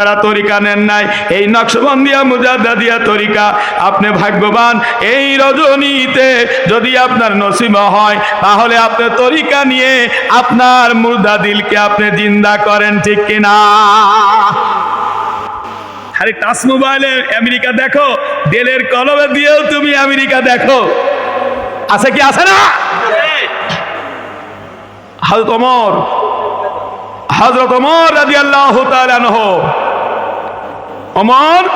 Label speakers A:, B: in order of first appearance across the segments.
A: তারা তরিকা নেন নাই। এই নকশবন্দিয়া মুজাদ্দাদিয়া তরিকা। আপনি ভাগ্যবান, এই রজনীতে যদি আপনার নসিব হয়, তাহলে আপনি তরিকা নিয়ে আপনার মুর্দা দিলকে আপনি জিন্দা করেন, ঠিক কিনা আরে টাচ মোবাইলে আমেরিকা দেখো, দেলের কলমে দিয়েও তুমি আমেরিকা দেখো। আছে কি, আছে না? হজরত ওমর হজরত ওমর রাদিয়াল্লাহু তাআলা আনহু। অমর,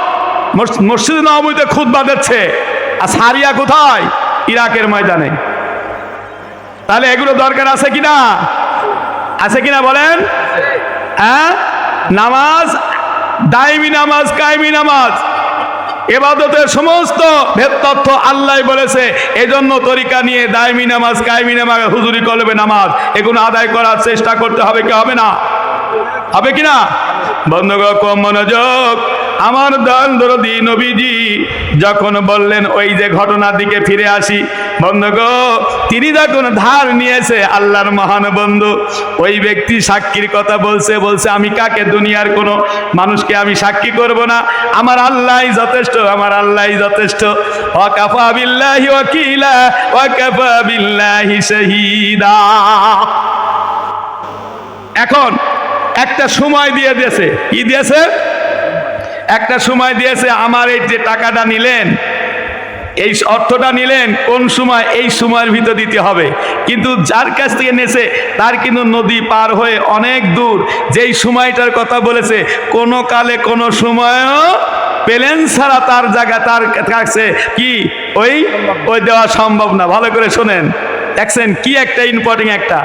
A: মস- মসজিদ নবমীতে খুতবা দিচ্ছে। আর সারিয়া কোথায়? ইরাকের ময়দানে। তাহলে এগুলো দরকার আছে কিনা? আছে কিনা বলেন? হ্যাঁ? নামাজ? দাইমি নামাজ কায়েমি নামাজ। এবাদতের সমস্ত ভেদ তথ্য আল্লাহ বলেছে। এজন্য তরিকা নিয়ে দাইমি নামাজ কায়েমি নামাজ, হুজুরি কলবে নামাজ, এগুলো আদায় করার চেষ্টা করতে হবে কি হবে না? হবে কিনা বন্ধুগণ, কম মনোযোগ। আমার দল দরদি নবীজি যখন বললেন, ওই যে ঘটনার দিকে ফিরে আসি। বন্ধুগ তিনি যখন ধার নিয়েছে আল্লাহর মহান বন্ধু, ওই ব্যক্তি সাক্ষীর কথা বলছে বলছে, আমি কাকে? দুনিয়ার কোনো মানুষকে আমি সাক্ষী করব না। আমার আল্লাহ যথেষ্ট, আমার আল্লাহ যথেষ্ট। বিল্লাহি বিল্লাহি এখন একটা সময় দিয়ে দিয়েছে। কি দিয়েছে? একটা সময় দিয়েছে, আমার এই যে টাকাটা নিলেন, এই অর্থটা নিলেন, কোন সময় এই সময়ের ভিতর দিতে হবে? কিন্তু যার কাছ থেকে নেছে, তার কিন্তু নদী পার হয়ে অনেক দূর। যেই সময়টার কথা বলেছে, কোনো কালে কোনো সময়ও পেলেন ছাড়া তার জায়গা, তার কাছে কি? ওই ওই দেওয়া সম্ভব না। ভালো করে শোনেন। দেখছেন, কি একটা ইম্পর্টেন্ট একটা।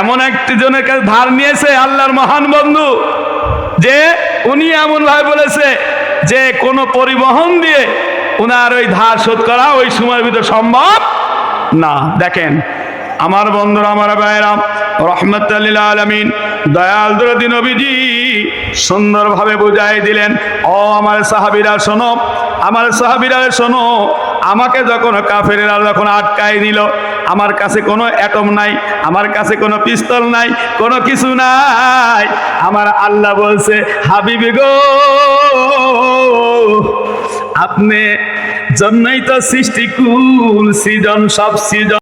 A: এমন একটি জনের কাছে ধার নিয়েছে, আল্লাহর মহান বন্ধু। যে উনি এমন ভাবে বলেছে যে কোনো পরিবহন দিয়ে উনার ওই ধার শোধ করা ওই সময়ের ভিতর সম্ভব না। দেখেন, আমার বন্ধুরা, আমার ভাইরাম রহমতুল্লিল আলমিন দয়াল দরদি নবীজি সুন্দরভাবে বুঝাই দিলেন, ও আমার সাহাবিরা, শোনো, আমার সাহাবিরা, শোনো, আমাকে যখন কাফেরেরা যখন আটকায় দিল, আমার কাছে কোনো অ্যাটম নাই, আমার কাছে কোনো পিস্তল নাই, কোনো কিছু নাই আমার আল্লাহ বলছে হাবিবি গো আপনি জন্যই তো সৃষ্টিকুল সৃজন সব সৃজন